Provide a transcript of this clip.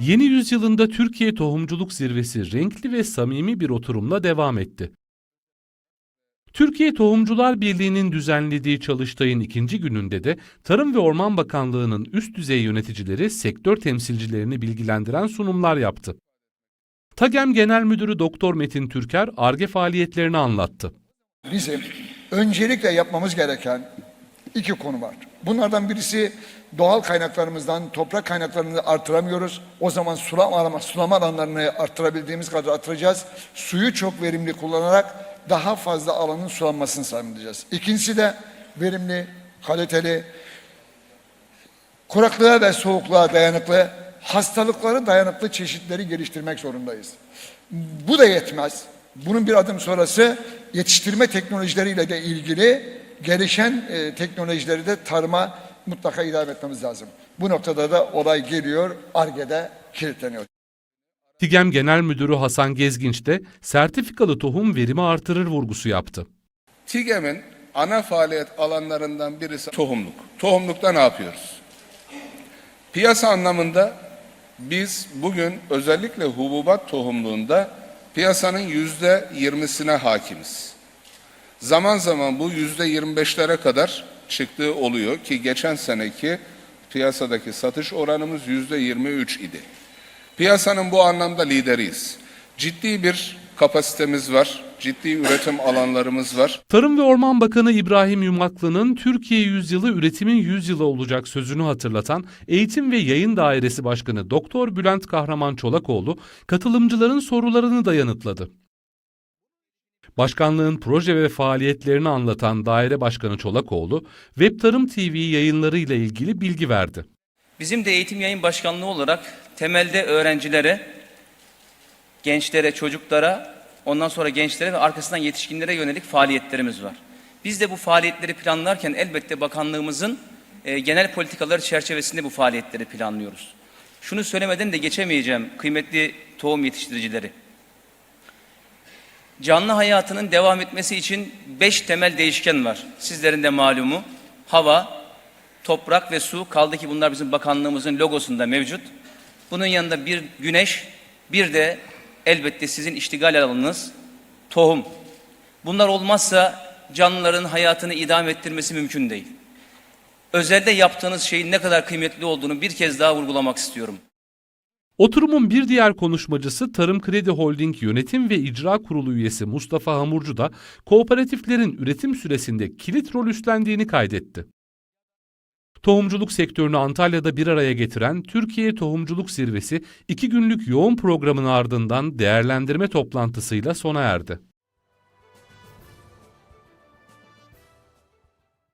Yeni yüzyılında Türkiye Tohumculuk Zirvesi renkli ve samimi bir oturumla devam etti. Türkiye Tohumcular Birliği'nin düzenlediği çalıştayın ikinci gününde de Tarım ve Orman Bakanlığı'nın üst düzey yöneticileri sektör temsilcilerini bilgilendiren sunumlar yaptı. TAGEM Genel Müdürü Doktor Metin Türker ARGE faaliyetlerini anlattı. Bizim öncelikle yapmamız gereken iki konu var. Bunlardan birisi doğal kaynaklarımızdan toprak kaynaklarını artıramıyoruz. O zaman sulama, sulama alanlarını arttırabildiğimiz kadar artıracağız. Suyu çok verimli kullanarak daha fazla alanın sulanmasını sağlayacağız. İkincisi de verimli, kaliteli, kuraklığa ve soğukluğa dayanıklı, hastalıklara dayanıklı çeşitleri geliştirmek zorundayız. Bu da yetmez. Bunun bir adım sonrası yetiştirme teknolojileriyle de ilgili gelişen e, teknolojileri de tarıma mutlaka ilave etmemiz lazım. Bu noktada da olay geliyor, ARGE'de kilitleniyor. TİGEM Genel Müdürü Hasan Gezginç de sertifikalı tohum verimi artırır vurgusu yaptı. TİGEM'in ana faaliyet alanlarından birisi tohumluk. Tohumlukta ne yapıyoruz? Piyasa anlamında biz bugün özellikle hububat tohumluğunda piyasanın yüzde yirmisine hakimiz. Zaman zaman bu yüzde yirmi beşlere kadar çıktığı oluyor ki geçen seneki piyasadaki satış oranımız yüzde yirmi üç idi. Piyasanın bu anlamda lideriyiz. Ciddi bir kapasitemiz var, ciddi üretim alanlarımız var. Tarım ve Orman Bakanı İbrahim Yumaklı'nın Türkiye Yüzyılı Üretimin Yüzyılı olacak sözünü hatırlatan Eğitim ve Yayın Dairesi Başkanı Doktor Bülent Kahraman Çolakoğlu katılımcıların sorularını da yanıtladı. Başkanlığın proje ve faaliyetlerini anlatan Daire Başkanı Çolakoğlu, Web Tarım TV yayınları ile ilgili bilgi verdi. Bizim de eğitim yayın başkanlığı olarak temelde öğrencilere, gençlere, çocuklara, ondan sonra gençlere ve arkasından yetişkinlere yönelik faaliyetlerimiz var. Biz de bu faaliyetleri planlarken elbette bakanlığımızın e, genel politikaları çerçevesinde bu faaliyetleri planlıyoruz. Şunu söylemeden de geçemeyeceğim kıymetli tohum yetiştiricileri. Canlı hayatının devam etmesi için beş temel değişken var. Sizlerin de malumu. Hava, toprak ve su kaldı ki bunlar bizim bakanlığımızın logosunda mevcut. Bunun yanında bir güneş, bir de elbette sizin iştigal alanınız tohum. Bunlar olmazsa canlıların hayatını idame ettirmesi mümkün değil. Özelde yaptığınız şeyin ne kadar kıymetli olduğunu bir kez daha vurgulamak istiyorum. Oturumun bir diğer konuşmacısı Tarım Kredi Holding Yönetim ve İcra Kurulu üyesi Mustafa Hamurcu da kooperatiflerin üretim süresinde kilit rol üstlendiğini kaydetti. Tohumculuk sektörünü Antalya'da bir araya getiren Türkiye Tohumculuk Zirvesi iki günlük yoğun programın ardından değerlendirme toplantısıyla sona erdi.